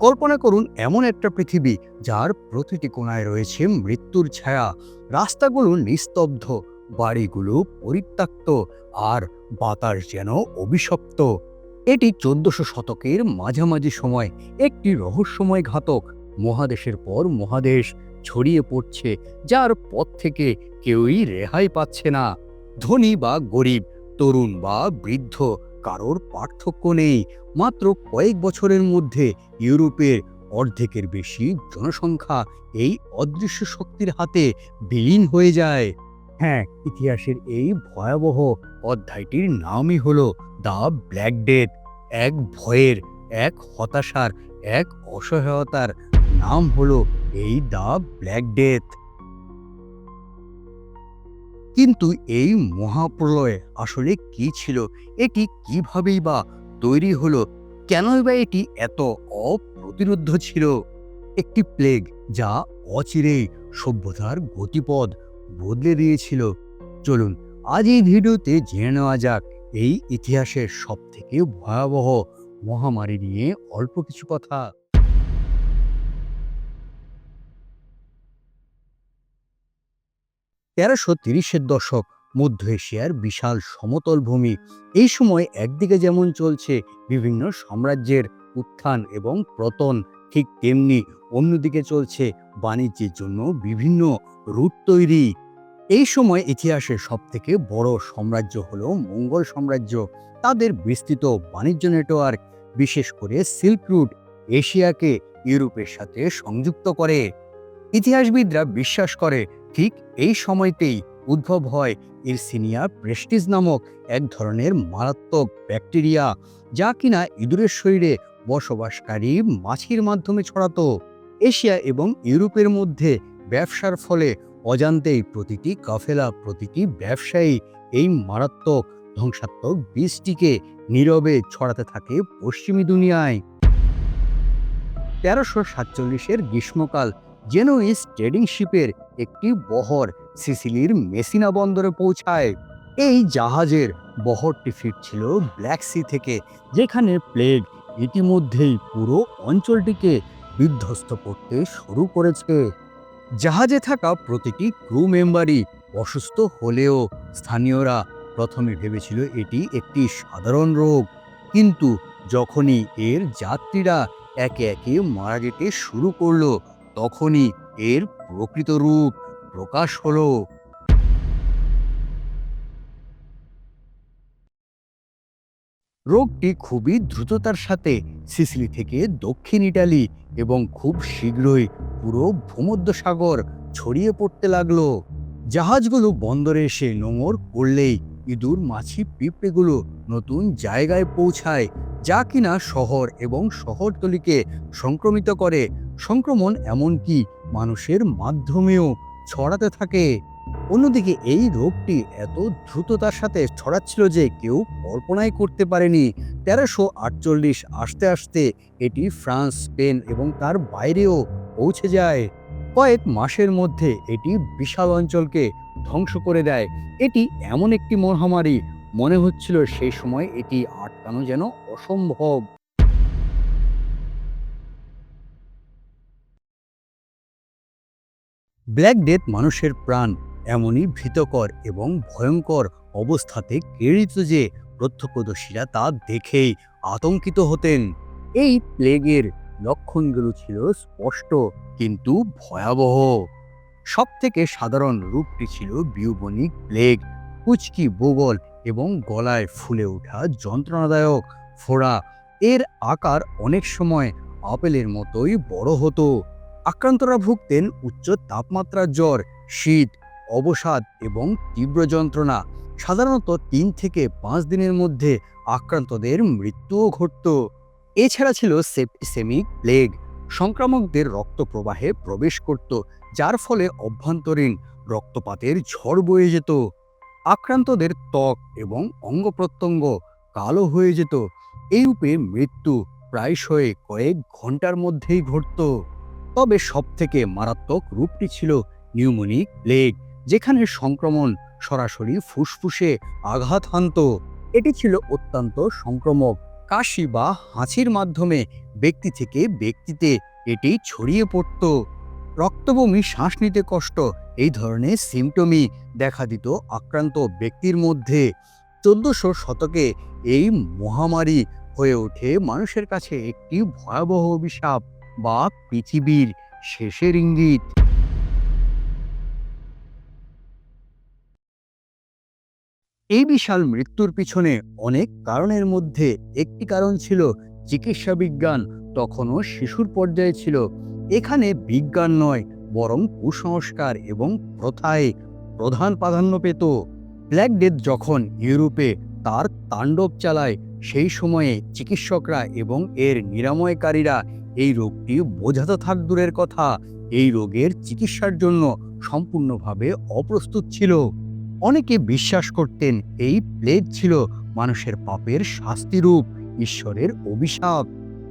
কল্পনা করুন, এমন একটা পৃথিবী যার প্রতিটি কোণায় রয়েছে মৃত্যুর ছায়া। রাস্তাগুলো নিস্তব্ধ, বাড়িগুলো পরিত্যক্ত, আর বাতাস যেন অভিশপ্ত। এটি চোদ্দশো শতকের মাঝামাঝি সময়, একটি রহস্যময় ঘাতক। মহাদেশের পর মহাদেশ ছড়িয়ে পড়ছে, যার পথ থেকে কেউই রেহাই পাচ্ছে না। ধনী বা গরিব, তরুণ বা বৃদ্ধ, কারোর পার্থক্য নেই। মাত্র কয়েক বছরের মধ্যে ইউরোপের অর্ধেকের বেশি জনসংখ্যা এই অদৃশ্য শক্তির হাতে বিলীন হয়ে যায়। হ্যাঁ ইতিহাসের এই ভয়াবহ অধ্যায়টির নামই হলো দ্য ব্ল্যাক ডেথ। এক ভয়ের, এক হতাশার, এক অসহায়তার নাম হলো এই দ্য ব্ল্যাক ডেথ। কিন্তু এই মহাপ্রলয় আসলে কি ছিল? এটি কিভাবেই বা তৈরি হলো, কেনই বা এটি এত অপ্রতিরোধ্য ছিল? একটি প্লেগ যা অচিরেই সভ্যতার গতিপথ বদলে দিয়েছিল। চলুন, আজ এই ভিডিওতে জেনে নেওয়া যাক, এই ইতিহাসের সবথেকে ভয়াবহ মহামারী নিয়ে অল্প কিছু কথা। তেরোশো তিরিশের দশক মধ্য এশিয়ার বিশাল সমতল ভূমি। এই সময় একদিকে যেমন চলছে বিভিন্ন সাম্রাজ্যের উত্থান এবং পতন, ঠিক তেমনি অন্যদিকে চলছে বাণিজ্যের জন্য বিভিন্ন রুট তৈরি। এই সময় ইতিহাসের সবথেকে বড় সাম্রাজ্য হলো মঙ্গল সাম্রাজ্য। তাদের বিস্তৃত বাণিজ্য নেটওয়ার্ক, বিশেষ করে সিল্ক রুট, এশিয়াকে ইউরোপের সাথে সংযুক্ত করে। ইতিহাসবিদরা বিশ্বাস করে, ঠিক এই সময়তেই উদ্ভব হয় ইরসিনিয়া প্রেস্টিজ নামক এক ধরনের মারাত্মক ব্যাকটেরিয়া, যা কিনা ইঁদুরের শরীরে বসবাসকারী মাছির মাধ্যমে ছড়াতো। এশিয়া এবং ইউরোপের মধ্যে ব্যবসার ফলে অজান্তেই প্রতিটি কাফেলা, প্রতিটি ব্যবসায়ী এই মারাত্মক ধ্বংসাত্মক বীজটিকে নীরবে ছড়াতে থাকে পশ্চিমী দুনিয়ায়। তেরোশো সাতচল্লিশের গ্রীষ্মকাল জেনোইস ট্রেডিং শিপের একটি বহর সিসিলির মেসিনা বন্দরে পৌঁছায়। এই জাহাজের বহরটি ফিরছিল ব্ল্যাক সি থেকে, যেখানে প্লেগ ইতিমধ্যেই পুরো অঞ্চলটিকে বিধ্বস্ত করতে শুরু করেছে। জাহাজে থাকা প্রতিটি ক্রু মেম্বারই অসুস্থ হলেও স্থানীয়রা প্রথমে ভেবেছিল এটি একটি সাধারণ রোগ। কিন্তু যখনই এর যাত্রীরা একে একে মারা যেতে শুরু করল তখনই এর প্রকৃত রূপ প্রকাশ হলো। রোগটি খুবই দ্রুততার সাথে সিসিলি থেকে দক্ষিণ ইটালি এবং খুব শীঘ্রই পুরো ভূমধ্যসাগর ছড়িয়ে পড়তে লাগল। জাহাজগুলো বন্দরে এসে নোঙর করলেই ইঁদুর, মাছি, পিঁপড়েগুলো নতুন জায়গায় পৌঁছায়, যা কিনা শহর এবং শহরতলিকে সংক্রমিত করে। সংক্রমণ এমনকি মানুষের মাধ্যমেও ছড়াতে থাকে। অন্যদিকে এই রোগটি এত দ্রুততার সাথে ছড়াচ্ছিল যে কেউ কল্পনাই করতে পারেনি। তেরোশো আটচল্লিশ আসতে আসতে এটি ফ্রান্স, স্পেন এবং তার বাইরেও পৌঁছে যায়। কয়েক মাসের মধ্যে এটি বিশাল অঞ্চলকে ধ্বংস করে দেয়। এটি এমন একটি মহামারী। মনে হচ্ছিল সেই সময় এটি আটকানো যেন অসম্ভব। ব্ল্যাক ডেথ মানুষের প্রাণ। এমনই ভীতকর এবং ভয়ঙ্কর অবস্থাতে কেড়িত যে প্রত্যক্ষদর্শীরা তা দেখেই আতঙ্কিত হতেন। এই প্লেগের লক্ষণগুলো ছিল স্পষ্ট কিন্তু ভয়াবহ। সব থেকে সাধারণ রূপটি ছিল বিউবনিক প্লেগ কুচকি বোগল এবং গলায় ফুলে ওঠা যন্ত্রণাদায়ক ফোড়া। এর আকার অনেক সময় আপেলের মতোই বড় হতো। আক্রান্তরা ভুগতেন উচ্চ তাপমাত্রার জ্বর, শীত, অবসাদ এবং তীব্র যন্ত্রণা। সাধারণত তিন থেকে পাঁচ দিনের মধ্যে আক্রান্তদের মৃত্যুও ঘটত। এছাড়া ছিল সেপ্টিসেমিক প্লেগ। সংক্রামকদের রক্ত প্রবাহে প্রবেশ করত, যার ফলে অভ্যন্তরীণ রক্তপাতের ঝড় বয়ে যেত। আক্রান্তদের ত্বক এবং অঙ্গ প্রত্যঙ্গ কালো হয়ে যেত। এই রূপে মৃত্যু প্রায়শই কয়েক ঘণ্টার মধ্যেই ঘটত। তবে সবথেকে মারাত্মক রূপটি ছিল নিউমোনিক প্লেগ, যেখানে সংক্রমণ সরাসরি ফুসফুসে আঘাত হানত। এটি ছিল অত্যন্ত সংক্রমক কাশি বা হাঁচির মাধ্যমে ব্যক্তি থেকে ব্যক্তিতে এটি ছড়িয়ে পড়ত। রক্তবমি, শ্বাস নিতে কষ্ট, এই ধরনের সিমটমই দেখা দিত আক্রান্ত ব্যক্তির মধ্যে। চোদ্দশো শতকে এই মহামারী হয়ে ওঠে মানুষের কাছে একটি ভয়াবহ অভিশাপ বা পৃথিবীর শেষের ইঙ্গিত। এই বিশাল মৃত্যুর পিছনে অনেক কারণের মধ্যে একটি কারণ ছিল চিকিৎসা বিজ্ঞান, তখনও শিশুর পর্যায়ে ছিল। এখানে বিজ্ঞান নয়, বরং কুসংস্কার এবং প্রথায় প্রধান প্রাধান্য পেত। ব্ল্যাক ডেথ যখন ইউরোপে তার তাণ্ডব চালায়, সেই সময়ে চিকিৎসকরা এবং এর নিরাময়কারীরা এই রোগটি বোঝাতে থাক দূরের কথা। এই রোগের চিকিৎসার জন্য সম্পূর্ণভাবে অপ্রস্তুত ছিল। অনেকে বিশ্বাস করতেন এই প্লেগ ছিল মানুষের পাপের শাস্তিরূপ, ঈশ্বরের অভিশাপ।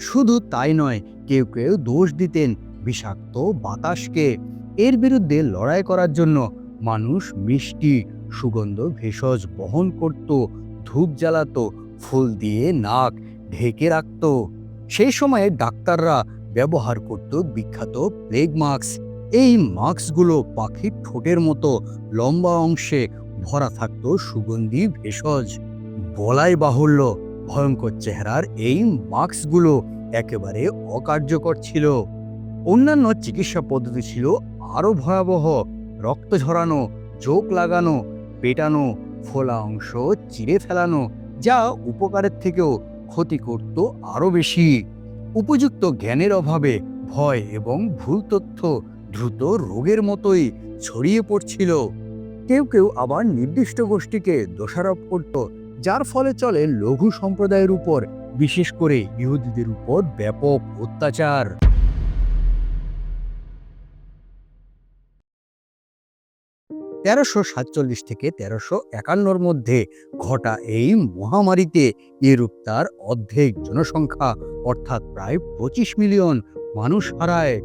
শুধু তাই নয়, কেউ কেউ দোষ দিতেন বিষাক্ত বাতাসকে। এর বিরুদ্ধে লড়াই করার জন্য মানুষ মিষ্টি, সুগন্ধ, ভেষজ বহন করত, ধূপ জ্বালাত, ফুল দিয়ে নাক ঢেকে রাখত। সেই সময়ে ডাক্তাররা ব্যবহার করত বিখ্যাত প্লেগ মাস্ক এই মাস্কগুলো পাখির ঠোঁটের মতো লম্বা অংশে ভরা থাকত সুগন্ধি ভেষজ। বলাই বাহুল্য, ভয়ঙ্কর চেহারার এই মাস্কগুলো একেবারে অকার্যকর ছিল। অন্যান্য চিকিৎসা পদ্ধতি ছিল আরও ভয়াবহ। রক্ত ঝরানো, চোখ লাগানো, পেটানো, ফোলা অংশ চিরে ফেলানো, যা উপকারের থেকেও ক্ষতি করত আরও বেশি। উপযুক্ত জ্ঞানের অভাবে ভয় এবং ভুল তথ্য দ্রুত রোগের মতোই ছড়িয়ে পড়ছিল। কেউ কেউ আবার নির্দিষ্ট গোষ্ঠীকে দোষারোপ করত, যার ফলে চলে লঘু সম্প্রদায়ের উপর, বিশেষ করে ইহুদিদের উপর ব্যাপক অত্যাচার। তেরোশো সাতচল্লিশ থেকে তেরোশো একান্নর মধ্যে ঘটা এই মহামারীতে ইউরোপ তার অর্ধেক জনসংখ্যা, অর্থাৎ প্রায় পঁচিশ মিলিয়ন মানুষ হারায়।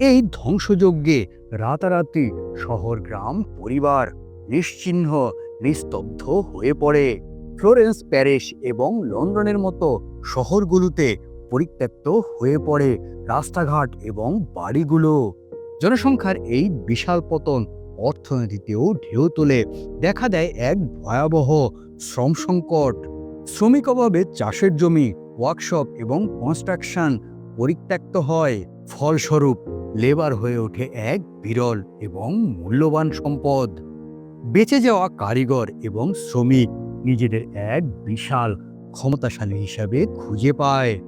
এই ধ্বংসযজ্ঞে রাতারাতি শহর, গ্রাম, পরিবার নিশ্চিহ্ন, নিস্তব্ধ হয়ে পড়ে। ফ্লোরেন্স, প্যারিস এবং লন্ডনের মতো শহরগুলোতে পরিত্যক্ত হয়ে পড়ে রাস্তাঘাট এবং বাড়িগুলো। জনসংখ্যার এই বিশাল পতন অর্থনীতিতেও ঢেউ তোলে। দেখা দেয় এক ভয়াবহ শ্রম সংকট। শ্রমিক অভাবে চাষের জমি ওয়ার্কশপ এবং কনস্ট্রাকশন পরিত্যক্ত হয়। ফলস্বরূপ লেবার হয়ে ওঠে এক বিরল এবং মূল্যবান সম্পদ। বেঁচে যাওয়া কারিগর এবং শ্রমিক নিজেদের এক বিশাল ক্ষমতাশালী হিসাবে খুঁজে পায়।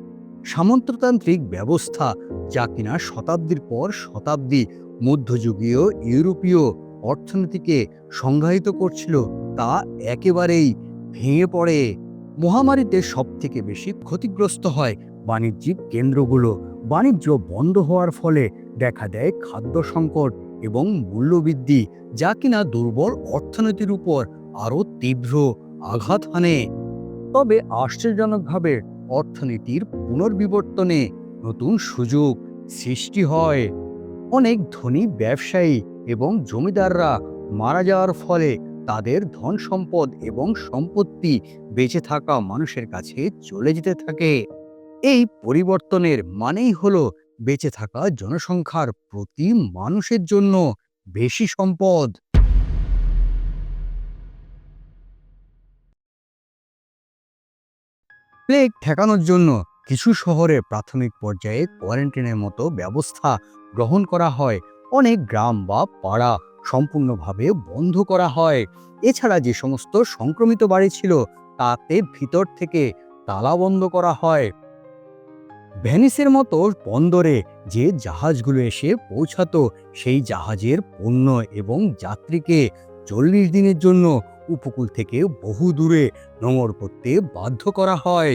সামন্ততান্ত্রিক ব্যবস্থা যা কিনা শতাব্দীর পর শতাব্দী মধ্যযুগীয় ইউরোপীয় অর্থনীতিকে সংজ্ঞায়িত করছিল, তা একেবারেই ভেঙে পড়ে। মহামারীতে সবথেকে বেশি ক্ষতিগ্রস্ত হয় বাণিজ্যিক কেন্দ্রগুলো। বাণিজ্য বন্ধ হওয়ার ফলে দেখা দেয় খাদ্য সংকট এবং মূল্যবৃদ্ধি, যা কিনা দুর্বল অর্থনীতির উপর আরও তীব্র আঘাত হানে। তবে আশ্চর্যজনকভাবে অর্থনীতির পুনর্বিবর্তনে নতুন সুযোগ সৃষ্টি হয়। অনেক ধনী ব্যবসায়ী এবং জমিদাররা মারা যাওয়ার ফলে তাদের ধন সম্পদ এবং সম্পত্তি বেঁচে থাকা মানুষের কাছে চলে যেতে থাকে। এই পরিবর্তনের মানেই হলো বেঁচে থাকা জনসংখ্যার প্রতি মানুষের জন্য বেশি সম্পদ। প্লেগ ঠেকানোর জন্য কিছু শহরে প্রাথমিক পর্যায়ে কোয়ারেন্টাইনের মতো ব্যবস্থা গ্রহণ করা হয়। অনেক গ্রাম বা পাড়া সম্পূর্ণভাবে বন্ধ করা হয়। এছাড়া যে সমস্ত সংক্রমিত বাড়ি ছিল, তাতে ভিতর থেকে তালা বন্ধ করা হয়। ভ্যানিসের মতো বন্দরে যে জাহাজগুলো এসে পৌঁছাতো, সেই জাহাজের পণ্য এবং যাত্রীকে চল্লিশ দিনের জন্য উপকূল থেকে বহু দূরে নোঙর করতে বাধ্য করা হয়।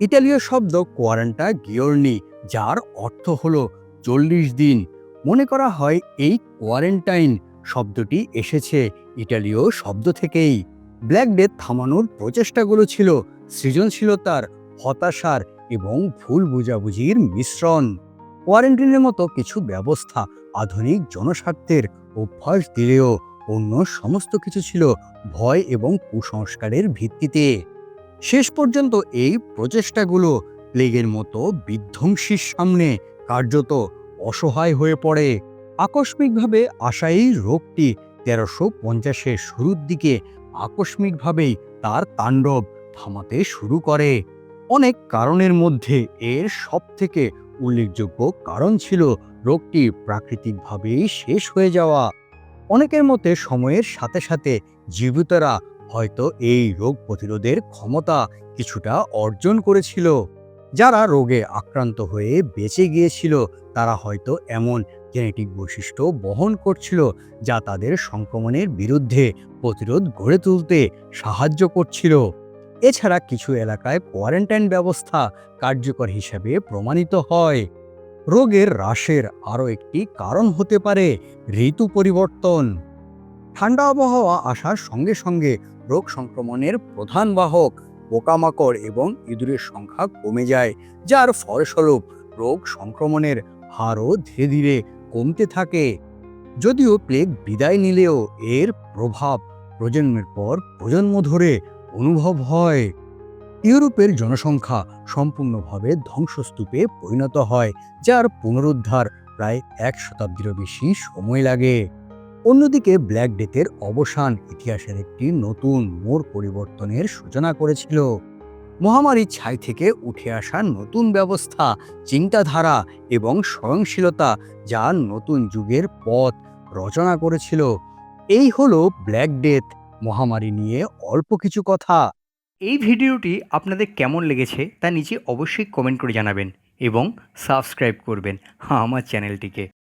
ইতালীয় শব্দ কোয়ারেন্টা গিওর্নি, যার অর্থ হল চল্লিশ দিন। মনে করা হয় এই কোয়ারেন্টাইন শব্দটি এসেছে ইটালীয় শব্দ থেকেই। ব্ল্যাক ডেথ থামানোর প্রচেষ্টাগুলো ছিল, সৃজনশীলতার, হতাশার এবং ভুল বুঝাবুঝির মিশ্রণ। কোয়ারেন্টিনের মতো কিছু ব্যবস্থা আধুনিক জনস্বার্থের অভ্যাস দিলেও অন্য সমস্ত কিছু ছিল ভয় এবং কুসংস্কারের ভিত্তিতে। শেষ পর্যন্ত এই প্রচেষ্টাগুলো প্লেগের মতো বিধ্বংসীর সামনে কার্যত অসহায় হয়ে পড়ে। আকস্মিকভাবে আসা এই রোগটি তেরোশো পঞ্চাশের শুরুর দিকে আকস্মিকভাবেই তার তাণ্ডব থামাতে শুরু করে। অনেক কারণের মধ্যে এর সবথেকে উল্লেখযোগ্য কারণ ছিল রোগটি প্রাকৃতিকভাবেই শেষ হয়ে যাওয়া। অনেকের মতে সময়ের সাথে সাথে জীবিতরা হয়তো এই রোগ প্রতিরোধের ক্ষমতা কিছুটা অর্জন করেছিল। যারা রোগে আক্রান্ত হয়ে বেঁচে গিয়েছিল, তারা হয়তো এমন জেনেটিক বৈশিষ্ট্য বহন করছিল যা তাদের সংক্রমণের বিরুদ্ধে প্রতিরোধ গড়ে তুলতে সাহায্য করছিল। এছাড়া কিছু এলাকায় কোয়ারেন্টাইন ব্যবস্থা কার্যকর হিসেবে প্রমাণিত হয়। রোগের হ্রাসের আরও একটি কারণ হতে পারে ঋতু পরিবর্তন। ঠান্ডা আবহাওয়া আসার সঙ্গে সঙ্গে রোগ সংক্রমণের প্রধান বাহক পোকামাকড় এবং ইঁদুরের সংখ্যা কমে যায়, যার ফলস্বরূপ রোগ সংক্রমণের হারও ধীরে ধীরে কমতে থাকে। যদিও প্লেগ বিদায় নিলেও এর প্রভাব প্রজন্মের পর প্রজন্ম ধরে অনুভব হয়। ইউরোপের জনসংখ্যা সম্পূর্ণভাবে ধ্বংসস্তূপে পরিণত হয়, যার পুনরুদ্ধার প্রায় এক শতাব্দীরও বেশি সময় লাগে। অন্যদিকে ব্ল্যাক ডেথের অবসান ইতিহাসের একটি নতুন মোড় পরিবর্তনের সূচনা করেছিল। মহামারীর ছাই থেকে উঠে আসা নতুন ব্যবস্থা, চিন্তাধারা এবং সহনশীলতা যা নতুন যুগের পথ রচনা করেছিল। এই হলো ব্ল্যাক ডেথ। মহামারী নিয়ে অল্প কিছু কথা। এই ভিডিওটি আপনাদের কেমন লেগেছে তা নিচে অবশ্যই কমেন্ট করে জানাবেন এবং সাবস্ক্রাইব করবেন আমার চ্যানেলটিকে।